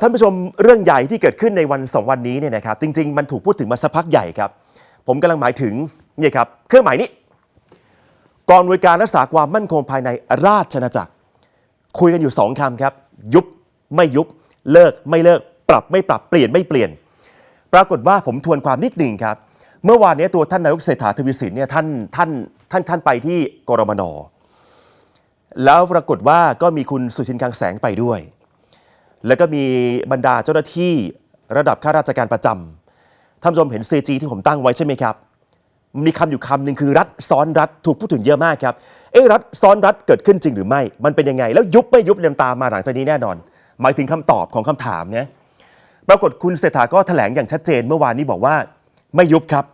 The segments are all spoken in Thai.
ท่านผู้ชมเรื่องใหญ่ที่เกิดขึ้นในวันสองวันนี้เนี่ยนะครับจริง ๆ มันถูกพูดถึงมาสักพักใหญ่ครับ ผมกำลังหมายถึงนี่ครับเครื่องหมายนี้ กองอำนวยการรักษาความมั่นคงภายในราชอาจักร คุยกันอยู่สองคำครับ ยุบไม่ยุบ เลิกไม่เลิก ปรับไม่ปรับเปลี่ยนไม่เปลี่ยน ปรากฏว่าผมทวนความนิดหนึ่งครับ เมื่อวานนี้ตัวท่านนายกเศรษฐาทวีสินเนี่ยท่านท่านท่านท่านไปที่กรมนแล้วปรากฏว่าก็มีคุณสุทินคลังแสงไปด้วย แล้วก็มีบรรดาเจ้าหน้าที่ระดับข้าราชการประจำท่านผู้ชมเห็น CG ที่ผมตั้งไว้ใช่ไหมครับ มีคำอยู่คำหนึ่งคือรัฐซ้อนรัฐถูกพูดถึงเยอะมากครับ เอ๊รัฐซ้อนรัฐเกิดขึ้นจริงหรือไม่ มันเป็นยังไง แล้วยุบไม่ยุบเรียมตามมาหลังจากนี้แน่นอน หมายถึงคำตอบของคำถามเนี่ยปรากฏคุณเศรษฐาก็แถลงอย่างชัดเจนเมื่อวานนี้บอกว่าไม่ยุบครับ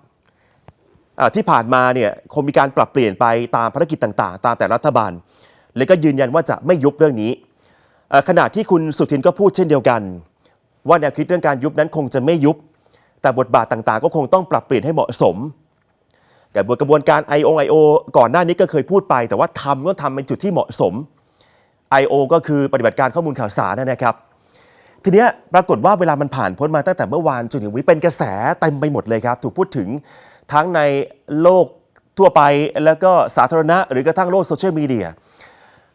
อ่าที่ผ่านมาเนี่ยคงมีการปรับเปลี่ยนไปตามภารกิจต่าง ๆ ตามแต่รัฐบาล แล้วก็ยืนยันว่าจะไม่ยุบเรื่องนี้ ขณะที่คุณสุทินก็พูดเช่นเดียวกัน ว่าแนวคิดเรื่องการยุบนั้นคงจะไม่ยุบ แต่บทบาทต่างๆ ก็คงต้องปรับเปลี่ยนให้เหมาะสมแต่บทกระบวนการ I.O. I.O. ก่อนหน้านี้ก็เคยพูดไป แต่ว่าทำก็ทำเป็นจุดที่เหมาะสม I.O. ก็คือปฏิบัติการข้อมูลข่าวสารนะครับ ทีนี้ปรากฏว่าเวลามันผ่านพ้นมาตั้งแต่เมื่อวานจนถึงวันนี้เป็นกระแสเต็มไปหมดเลยครับ ถูกพูดถึงทั้งในโลกทั่วไปแล้วก็สาธารณะ หรือกระทั่งโลกโซเชียลมีเดีย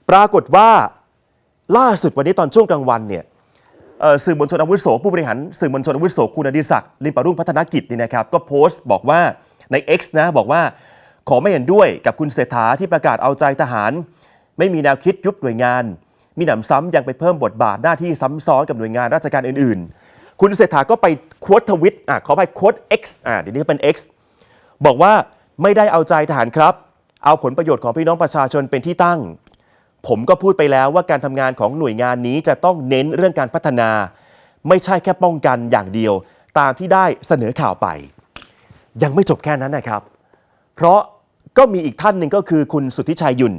ปรากฏว่า ล่าสุดวันนี้ตอนช่วงกลางวันเนี่ยสื่อมวลชนอาวุโสผู้บริหารสื่อมวลชนอาวุโสคุณอดิศักดิ์ลิมปารุ่งพัฒนกิจนี่นะครับก็โพสต์บอกว่าใน X นะบอกว่าขอไม่เห็นด้วยกับคุณเศรษฐาที่ประกาศเอาใจทหาร ไม่มีแนวคิดยุบหน่วยงาน มีหนำซ้ำยังไปเพิ่มบทบาทหน้าที่ซ้ำซ้อนกับหน่วยงานราชการอื่น ๆ คุณเศรษฐาก็ไปโค้ดทวิตอะขอไปโค้ด X อะเดี๋ยวนี้เป็น X บอกว่าไม่ได้เอาใจทหารครับ เอาผลประโยชน์ของพี่น้องประชาชนเป็นที่ตั้ง ผมก็พูดไปแล้วว่าการทำงานของหน่วยงานนี้จะต้องเน้นเรื่องการพัฒนา ไม่ใช่แค่ป้องกันอย่างเดียว ตามที่ได้เสนอข่าวไป ยังไม่จบแค่นั้นนะครับ เพราะก็มีอีกท่านหนึ่งก็คือคุณสุทธิชัยยุ่น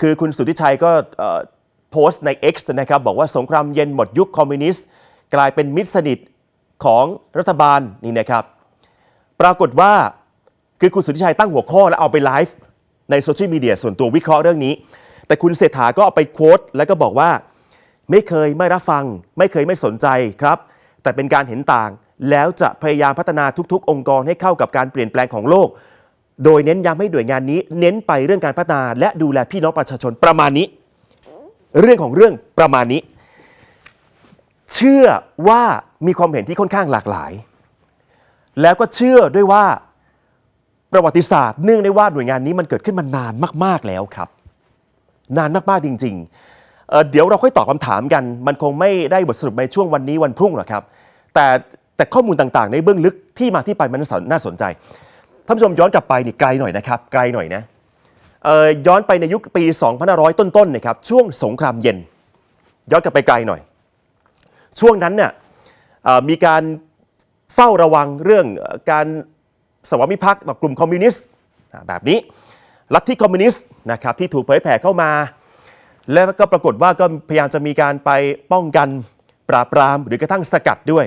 คือคุณสุทธิชัยก็โพสต์ใน X นะครับบอกว่าสงครามเย็นหมดยุคคอมมิวนิสต์กลายเป็นมิตรสนิทของรัฐบาลนี่นะครับ ปรากฏว่าคือคุณสุทธิชัยตั้งหัวข้อแล้วเอาไปไลฟ์ในโซเชียลมีเดียส่วนตัววิเคราะห์เรื่องนี้ แต่คุณเศรษฐาก็เอาไปโค้ดแล้วก็บอกว่า ไม่เคยไม่รับฟัง ไม่เคยไม่สนใจครับ แต่เป็นการเห็นต่าง แล้วจะพยายามพัฒนาทุก ๆ องค์กรให้เข้ากับการเปลี่ยนแปลงของโลก โดยเน้นย้ำให้หน่วยงานนี้ เน้นไปเรื่องการพัฒนาและดูแลพี่น้องประชาชนประมาณนี้ เรื่องของเรื่องประมาณนี้ เชื่อว่ามีความเห็นที่ค่อนข้างหลากหลาย แล้วก็เชื่อด้วยว่าประวัติศาสตร์เนื่องในว่าหน่วยงานนี้มันเกิดขึ้นมานานมาก ๆ แล้วครับ นานมากๆจริงๆเเดี๋ยวเราค่อยตอบคำถามกัน มันคงไม่ได้บทสรุปในช่วงวันนี้วันพรุ่งหรอกครับ แต่แต่ข้อมูลต่างๆ ในเบื้องลึกที่มาที่ไปมันน่าสนใจ ท่านผู้ชมย้อนกลับไปนี่ไกลหน่อยนะครับ ไกลหน่อยนะย้อนไปในยุคปี2500 ต้นๆนะครับช่วงสงครามเย็น ย้อนกลับไปไกลหน่อย ช่วงนั้นเนี่ยมีการเฝ้าระวังเรื่องการสวามิภักดิ์ต่อกลุ่มคอมมิวนิสต์แบบนี้ ลัทธิคอมมิวนิสต์นะครับที่ถูกเผยแผ่เข้ามา แล้วก็ปรากฏว่าก็พยายามจะมีการไปป้องกันปราบปรามหรือกระทั่งสกัดด้วย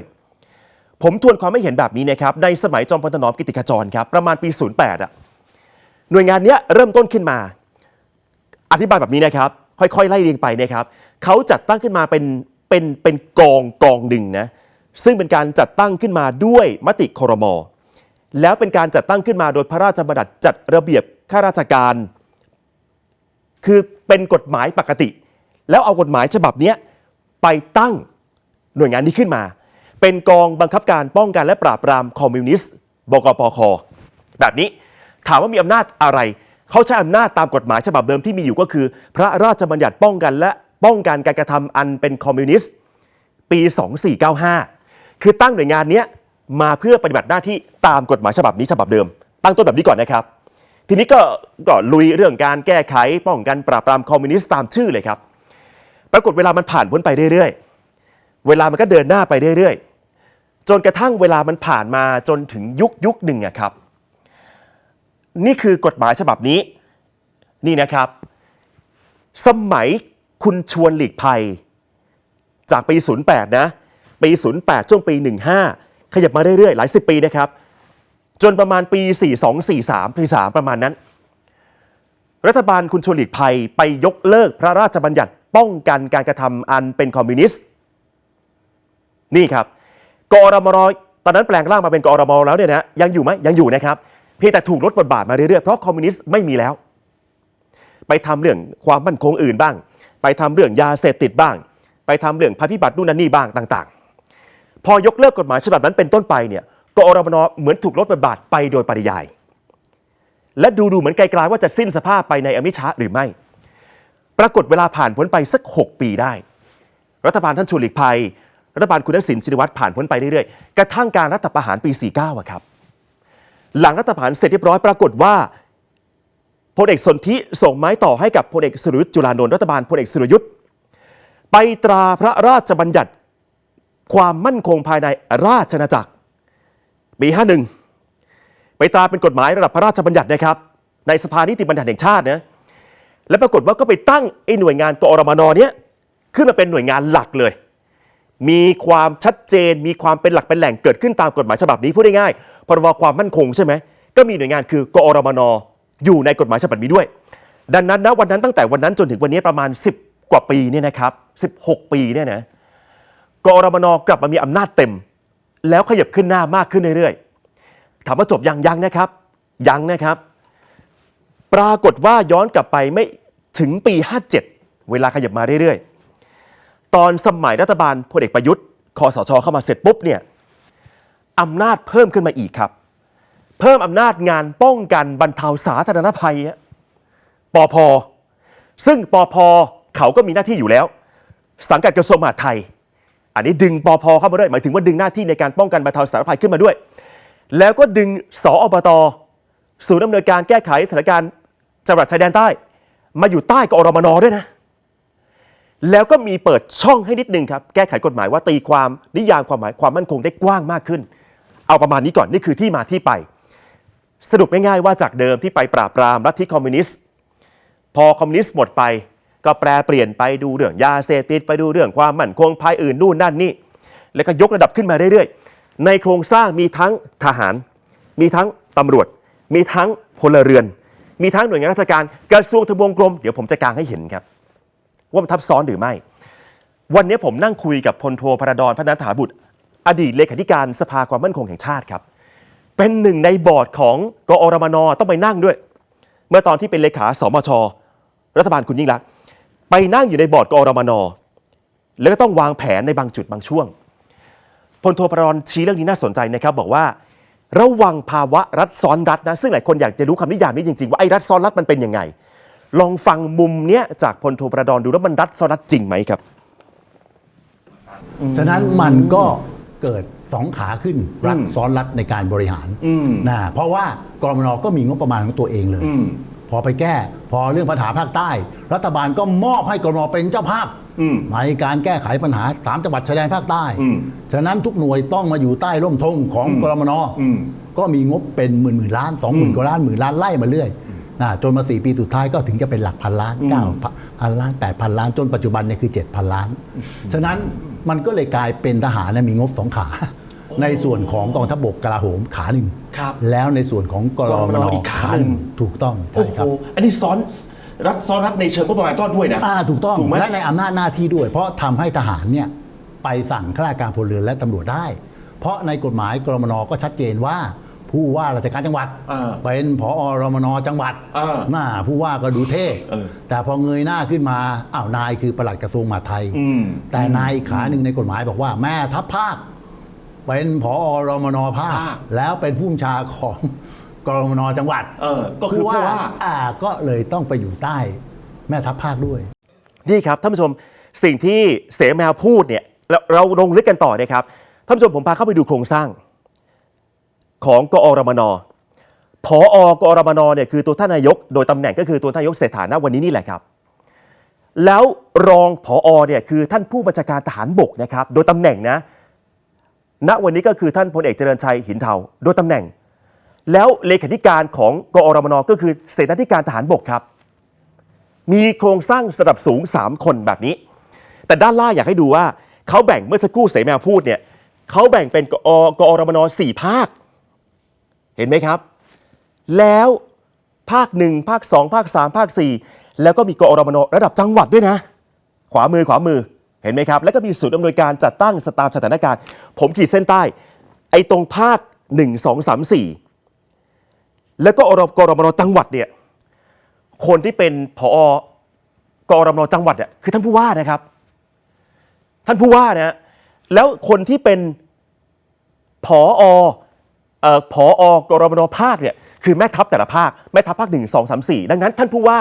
ผมทวนความไม่เห็นแบบนี้นะครับในสมัยจอมพลถนอมกิติขจรครับประมาณปี 08อะหน่วยงานนี้เริ่มต้นขึ้นมา อธิบายแบบนี้นะครับ ค่อยๆ ไล่เรียงไปนะครับเขาจัดตั้งขึ้นมาเป็นเป็นเป็นกองกองหนึ่งนะซึ่งเป็นการจัดตั้งขึ้นมาด้วยมติคอรมอ แล้วเป็นการจัดตั้งขึ้นมาโดยพระราชบัญญัติจัดระเบียบข้าราชการ คือเป็นกฎหมายปกติ แล้วเอากฎหมายฉบับนี้ไปตั้งหน่วยงานนี้ขึ้นมา เป็นกองบังคับการป้องกันและปราบปรามคอมมิวนิสต์บกปคแบบนี้ถามว่ามีอำนาจอะไร เขาใช้อำนาจตามกฎหมายฉบับเดิมที่มีอยู่ก็คือ พระราชบัญญัติป้องกันและป้องกันการกระทำอันเป็นคอมมิวนิสต์ปี 2495 คือตั้งหน่วยงานเนี้ย มาเพื่อปฏิบัติหน้าที่ตามกฎหมายฉบับนี้ฉบับเดิม ตั้งต้นแบบนี้ก่อนนะครับ ทีนี้ก็ก็ลุยเรื่องการแก้ไขป้องกันปราบปรามคอมมิวนิสต์ตามชื่อเลยครับ ปรากฏเวลามันผ่านพ้นไปเรื่อยๆ เวลามันก็เดินหน้าไปเรื่อยๆ จนกระทั่งเวลามันผ่านมาจนถึงยุคยุคหนึ่งอะครับ นี่คือกฎหมายฉบับนี้นี่นะครับ สมัยคุณชวนหลีกภัย จากปี 08 นะ ปี 08 ช่วงปี 15 ขยับมาเรื่อยๆ หลายสิบปีนะครับ จนประมาณปี 42 43 43ประมาณนั้น รัฐบาลคุณชวนหลีกภัยไปยกเลิกพระราชบัญญัติป้องกันการกระทำอันเป็นคอมมิวนิสต์ นี่ครับกอรมนตอนนั้นแปลงร่างมาเป็นกอรมนแล้วเนี่ยนะยังอยู่ไหมยังอยู่นะครับ เพียงแต่ถูกลดบทบาทมาเรื่อยๆเพราะคอมมิวนิสต์ไม่มีแล้ว ไปทำเรื่องความมั่นคงอื่นบ้าง ไปทำเรื่องยาเสพติดบ้าง ไปทำเรื่องภัยพิบัตินู่นนั่นนี่บ้างต่าง ๆ พอยกเลิกกฎหมายฉบับนั้นเป็นต้นไปเนี่ยกอรมนเหมือนถูกลดบทบาทไปโดยปริยาย และดูดูเหมือนไกลๆว่าจะสิ้นสภาพไปในอมิชาหรือไม่ ปรากฏเวลาผ่านพ้นไปสัก 6 ปีได้ รัฐบาลท่านชวนหลีกภัย รัฐบาลคุณทักษิณชินวัตรผ่านพ้นไปเรื่อยๆ กระทั่งการรัฐประหารปี 49อะครับ หลังรัฐประหารเสร็จเรียบร้อยปรากฏว่าพลเอกสนธิส่งไม้ต่อให้กับพลเอกสุรยุทธ์จุลานนท์รัฐบาลพลเอกสุรยุทธ์ไปตราพระราชบัญญัติ ความมั่นคงภายในราชอาณาจักร ปี 51 ไปตราเป็นกฎหมายระดับพระราชบัญญัตินะครับ ในสภานิติบัญญัติแห่งชาตินะและปรากฏว่าก็ไปตั้งไอ้หน่วยงานกอรมนเนี้ยขึ้นมาเป็นหน่วยงานหลักเลย มีความชัดเจน มีความเป็นหลักเป็นแหล่งเกิดขึ้นตามกฎหมายฉบับนี้พูดง่ายๆพรบความมั่นคงใช่ไหมก็มีหน่วยงานคือกอรมนอยู่ในกฎหมายฉบับนี้ด้วย ดังนั้นนะวันนั้นตั้งแต่วันนั้นจนถึงวันนี้ประมาณ 10 กว่าปีเนี่ยนะครับ16 ปีเนี่ยนะ กอรมนกลับมามีอำนาจเต็ม แล้วขยับขึ้นหน้ามากขึ้นเรื่อยๆถามว่าจบยังยังนะครับ ยังนะครับ ปรากฏว่าย้อนกลับไปไม่ถึงปี 57 เวลาขยับมาเรื่อยๆ ตอนสมัยรัฐบาลพลเอกประยุทธ์คอสชเข้ามาเสร็จปุ๊บเนี่ยอำนาจเพิ่มขึ้นมาอีกครับ เพิ่มอำนาจงานป้องกันบรรเทาสาธารณภัยปอพซึ่งปอพเขาก็มีหน้าที่อยู่แล้ว สังกัดกระทรวงมหาดไทย อันนี้ดึงปอพเข้ามาด้วยหมายถึงว่าดึงหน้าที่ในการป้องกันบรรเทาสาธารณภัยขึ้นมาด้วย แล้วก็ดึงสอบตศูนย์ดำเนินการแก้ไขสถานการณ์จังหวัดชายแดนใต้ มาอยู่ใต้กอรมนด้วยนะ แล้วก็มีเปิดช่องให้นิดนึงครับ แก้ไขกฎหมายว่าตีความนิยามความหมายความมั่นคงได้กว้างมากขึ้น เอาประมาณนี้ก่อนนี่คือที่มาที่ไป สรุปง่ายๆว่าจากเดิมที่ไปปราบปรามลัทธิคอมมิวนิสต์พอคอมมิวนิสต์หมดไป ก็แปรเปลี่ยนไปดูเรื่องยาเสพติดไปดูเรื่องความมั่นคงภายอื่นนู่นนั่นนี่ แล้วก็ยกระดับขึ้นมาเรื่อยๆ ในโครงสร้างมีทั้งทหาร มีทั้งตำรวจ มีทั้งพลเรือน มีทั้งหน่วยงานราชการกระทรวงทบวงกรมเดี๋ยวผมจะกางให้เห็นครับ ว่ามันทับซ้อนหรือไม่ วันนี้ผมนั่งคุยกับพลโทพระดอนพนันถาบุตร อดีตเลขาธิการสภาความมั่นคงแห่งชาติครับ เป็นหนึ่งในบอร์ดของกอรมนต้องไปนั่งด้วย เมื่อตอนที่เป็นเลขาสมชรัฐบาลคุณยิ่งรักษณ์ ไปนั่งอยู่ในบอร์ดกอรมนแล้วก็ต้องวางแผนในบางจุดบางช่วงพลโทพระดอนชี้เรื่องนี้น่าสนใจนะครับบอกว่าระวังภาวะรัฐซ้อนรัฐนะซึ่งหลายคนอยากจะรู้คำนิยามนี้จริงๆ ว่าไอ้รัฐซ้อนรัฐมันเป็นยังไง ลองฟังมุมเนี้ยจากพลโทพระดอนดูแล้วมันรัฐซ้อนรัฐจริงไหมครับ ฉะนั้นมันก็เกิดสองขาขึ้นรัฐซ้อนรัฐในการบริหารนะเพราะว่ากรมนก็มีงบประมาณของตัวเองเลย พอไปแก้ พอเรื่องปัญหาภาคใต้ รัฐบาลก็มอบให้กรมนเป็นเจ้าภาพในการแก้ไขปัญหาสามจังหวัดชายแดนภาคใต้ ฉะนั้นทุกหน่วยต้องมาอยู่ใต้ร่มธงของกรมนก็มีงบเป็นหมื่นหมื่นล้านสองหมื่นกว่าล้านหมื่นล้านไล่มาเรื่อยนะจนมาสี่ปีสุดท้ายก็ถึงจะเป็นหลักพันล้านเก้าพันล้านแปดพันล้านจนปัจจุบันเนี่ยคือเจ็ดพันล้าน ฉะนั้นมันก็เลยกลายเป็นทหารเนี่ยมีงบสองขา ในส่วนของกองทัพบกกลาโหมขาหนึ่งครับแล้วในส่วนของกรมนอีกขาหนึ่งถูกต้องโอ้ใช่โหครับอันนี้ซ้อนรัฐซ้อนรัฐในเชิงงบประมาณก็ด้วยนะอ่าถูกต้องถูกไหมและในอำนาจหน้าที่ด้วย เพราะทำให้ทหารเนี่ยไปสั่งข้าราชการพลเรือนและตำรวจได้ เพราะในกฎหมายกรมนก็ชัดเจนว่าผู้ว่าราชการจังหวัดอ่าเป็นผอรมนจังหวัดอ่าหน้าผู้ว่าก็ดูเท่เออแต่พอเงยหน้าขึ้นมาอ้าวนายคือปลัดกระทรวงมหาดไทยอืมแต่นายอีกขาหนึ่งในกฎหมายบอกว่าแม่ทัพภาค เป็นผอรมนภาค ภาค แล้วเป็นผู้บัญชาของกรมนจังหวัดเออ ก็คือผู้ว่า อ่าก็เลยต้องไปอยู่ใต้แม่ทัพภาคด้วย นี่ครับท่านผู้ชมสิ่งที่เสแมวพูดเนี่ยเราเราลงลึกกันต่อนะครับท่านผู้ชมผมพาเข้าไปดูโครงสร้าง ของกอรมนผออกอรมนเนี่ยคือตัวท่านนายก โดยตำแหน่งก็คือตัวท่านนายกเศรษฐาณวันนี้นี่แหละครับ แล้วรองผอเนี่ยคือท่านผู้บัญชาการทหารบกนะครับ โดยตำแหน่งนะ ณวันนี้ก็คือท่านพลเอกเจริญชัยหินเทาโดยตำแหน่ง แล้วเลขาธิการของกอรมนก็คือเสนาธิการทหารบกครับ มีโครงสร้างระดับสูง 3 คนแบบนี้ แต่ด้านล่างอยากให้ดูว่าเขาแบ่งเมื่อสักครู่เสแมวพูดเนี่ยเขาแบ่งเป็นกอกอรมนสี่ภาค เห็นไหมครับ แล้วภาค1ภาค2ภาค3ภาค4แล้วก็มีกอรมนระดับจังหวัดด้วยนะ ขวามือขวามือ เห็นไหมครับ แล้วก็มีศูนย์อำนวยการจัดตั้งสตามสถานการณ์ ผมขีดเส้นใต้ ไอ้ตรงภาค 1 2 3 4 แล้วก็อรกรมนจังหวัดเนี่ยคนที่เป็นผอกรมนจังหวัดเนี่ยคือท่านผู้ว่านะครับ ท่านผู้ว่านะฮะแล้วคนที่เป็นผอเอ่อผอกรมนภาคเนี่ยคือแม่ทัพแต่ละภาคแม่ทัพภาคหนึ่งสองสามสี่ดังนั้นท่านผู้ว่า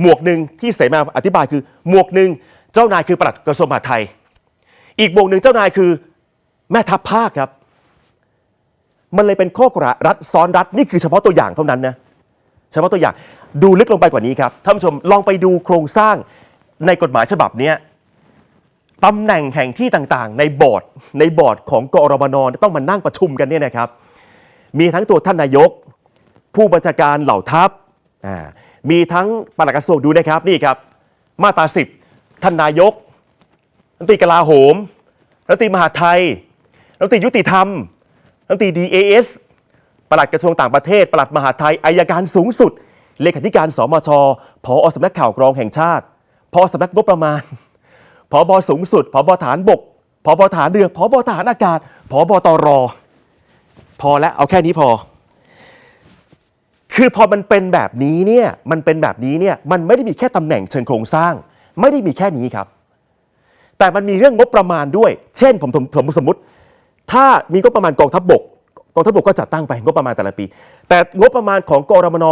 หมวกหนึ่งที่เสมาอธิบายคือหมวกหนึ่ง เจ้านายคือปลัดกระทรวงมหาดไทย อีกวกหนึ่งเจ้านายคือแม่ทัพภาคครับ มันเลยเป็นข้อกระรัฐซ้อนรัฐนี่คือเฉพาะตัวอย่างเท่านั้นนะเฉพาะตัวอย่างดูลึกลงไปกว่านี้ครับท่านผู้ชมลองไปดูโครงสร้างในกฎหมายฉบับนี้ตำแหน่งแห่งที่ต่างๆ ในบอร์ดในบอร์ดของกอรมนต้องมานั่งประชุมกันเนี่ยนะครับ มีทั้งตัวท่านนายก ผู้บัญชาการเหล่าทัพมีทั้งปลัดกระทรวงดูนะครับนี่ครับ มาตราสิบ ท่านนายกรัฐมนตรีกลาโหมรัฐมนตรีมหาดไทยรัฐมนตรียุติธรรมรัฐมนตรี DAS ปลัดกระทรวงต่างประเทศ ปลัดมหาดไทยอายการสูงสุด เลขาธิการสมชผอสำนักข่าวกรองแห่งชาติพอสำนักงบประมาณผบสูงสุดผบฐานบกผบฐานเรือผบฐานอากาศผบตรพอแล้วเอาแค่นี้พอ คือพอมันเป็นแบบนี้เนี่ยมันเป็นแบบนี้เนี่ยมันไม่ได้มีแค่ตำแหน่งเชิงโครงสร้าง ไม่ได้มีแค่นี้ครับ แต่มันมีเรื่องงบประมาณด้วย เช่นผมผมสมมติ ถ้ามีงบประมาณกองทัพบกกองทัพบกก็จัดตั้งไปงบประมาณแต่ละปี แต่งบประมาณของกรมน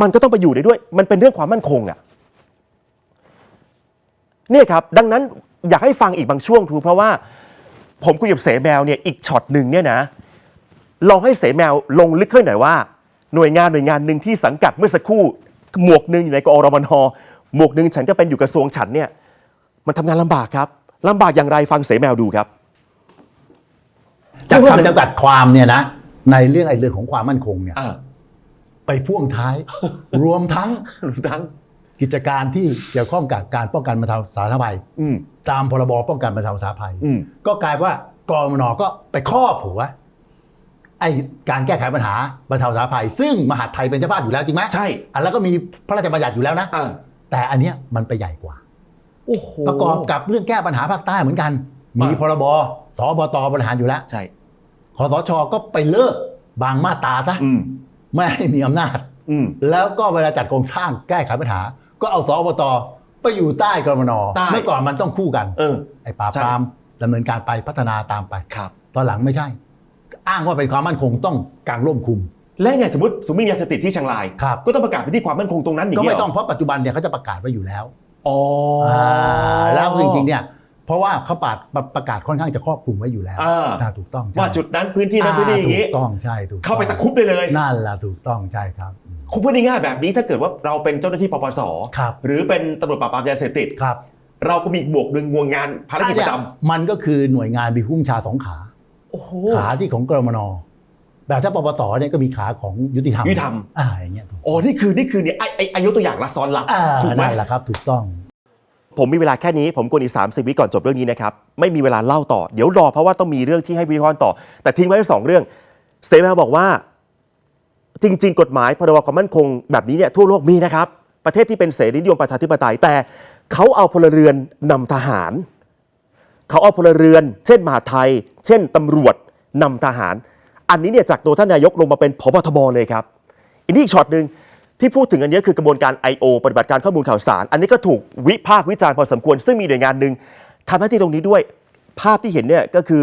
มันก็ต้องไปอยู่ในด้วย มันเป็นเรื่องความมั่นคงอะ่ะเนี่ยครับ ดังนั้นอยากให้ฟังอีกบางช่วงทูเพราะว่า ผมคุยกับเสแมวเนี่ยอีกช็อตหนึ่งเนี่ยนะ ลองให้เสแมวลงลึกขึ้นหน่อยว่า หน่วยงานหน่วยงานหนึ่งที่สังกัดเมื่อสักครู่หมวกหนึ่งอยู่ในกอรมน หมวกหนึ่งฉันก็เป็นอยู่กระทรวงฉันเนี่ยมันทำงานลำบากครับลำบากอย่างไรฟังเสแมวดูครับ จากคำจำกัดความเนี่ยนะ ในเรื่องไอ้เรื่องของความมั่นคงเนี่ยอ่าไปพ่วงท้าย รวมทั้งทั้งกิจการที่เกี่ยวข้องกับการป้องกันบรรเทาสาธารณภัยอืมตามพรบป้องกันบรรเทาสาธารณภัยอืมก็กลายว่ากรมนก็ไปครอบหัวไอ้การแก้ไขปัญหาบรรเทาสาธารณภัย ซึ่งมหาดไทยเป็นเจ้าภาพอยู่แล้วจริงไหมใช่ อันแล้วก็มีพระราชบัญญัติอยู่แล้วนะอ่า แต่อันเนี้ยมันไปใหญ่กว่า โอ้โหประกอบกับเรื่องแก้ปัญหาภาคใต้เหมือนกัน มีอ่าพรบสบตบริหารอยู่แล้วใช่คอสชก็ไปเลิกบางมาตราซะอืมไม่ให้มีอำนาจอืมแล้วก็เวลาจัดโครงสร้างแก้ไขปัญหา ก็เอาสอบตไปอยู่ใต้กรมนใต้เมื่อก่อนมันต้องคู่กันเออไอ้ปราบปรามดำเนินการไปพัฒนาตามไปครับ ตอนหลังไม่ใช่ อ้างว่าเป็นความมั่นคงต้องกางร่มคุม และไงสมมติสมมติมียาเสพติดที่เชียงราย ครับ ก็ต้องประกาศไปที่ความมั่นคงตรงนั้นอย่างก็เงี้ยไม่เหรต้องเพราะปัจจุบันเนี่ยเขาจะประกาศไว้อยู่แล้วอ๋ออาแล้วจริงๆเนี่ยเพราะว่าเขาปาดประกาศค่อนข้างจะครอบคลุมไว้อยู่แล้วอ่าน่าถูกต้องใช่ว่าจุดนั้นพื้นที่นั้นพื้นที่อย่างถูงี้กต้องใช่ถูกต้องเข้าไปตะครุบได้เลยนั่นแหละถูกต้องใช่ครับคุกพูดง่ายๆแบบนี้ถ้าเกิดว่าเราเป็นเจ้าหน้าที่ปปส ครับหรือเป็นตำรวจปราบปรามยาเสพติด ครับเราก็มีอีกบวกหนึ่งงวงงานภารกิจประจมันก็คือหน่วยงานมีผู้บัญชาสองขาำโอ้โห ขาที่ของกรมน แบบถ้าปปสเนี่ยก็มีขาของยุติธรรมยุติธรรม อ่าอย่างเงี้ยถูกอ๋อนี่คือนี่คือเนี่ยไอ้ไอ้ไอ้ยกตัวอย่างละซ้อนละอ่าถูกไหมได้แหละครับ ถูกต้อง ผมมีเวลาแค่นี้ผมกวนอีกสามสิบวิก่อนจบเรื่องนี้นะครับ ไม่มีเวลาเล่าต่อ เดี๋ยวรอเพราะว่าต้องมีเรื่องที่ให้วิเคราะห์ต่อ แต่ทิ้งไว้สองเรื่องเซมาบอกว่า จริง ๆ กฎหมายพรบความมั่นคงแบบนี้เนี่ยทั่วโลกมีนะครับ ประเทศที่เป็นเสรีนิยมประชาธิปไตย แต่เขาเอาพลเรือนนำทหาร เขาเอาพลเรือน เช่นมหาดไทย เช่นตำรวจนำทหาร อันนี้เนี่ยจากตัวท่านนายกลงมาเป็นพบทบเลยครับอันนี้อีกช็อตหนึ่งที่พูดถึงอันนี้คือกระบวนการ I.O. ปฏิบัติการข้อมูลข่าวสาร อันนี้ก็ถูกวิพากษ์วิจารณ์พอสมควร ซึ่งมีหน่วยงานหนึ่งทำหน้าที่ตรงนี้ด้วย ภาพที่เห็นเนี่ยก็คือ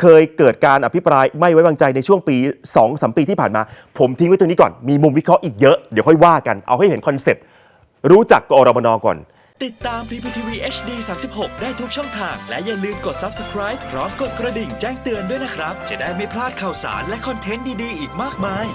เคยเกิดการอภิปรายไม่ไว้วางใจในช่วงปี2อสปีที่ผ่านมา ผมทิ้งไว้ตรงนี้ก่อน มีมุมวิเคราะห์อีกเยอะ เดี๋ยวค่อยว่ากัน เอาให้เห็นคอนเซปต์ รู้จักกอรมนก่อน ติดตาม PPTV HD 36 ได้ทุกช่องทาง และอย่าลืมกด subscribe พร้อมกดกระดิ่งแจ้งเตือนด้วยนะครับ จะได้ไม่พลาดข่าวสารและคอนเทนต์ดี ๆ อีกมากมาย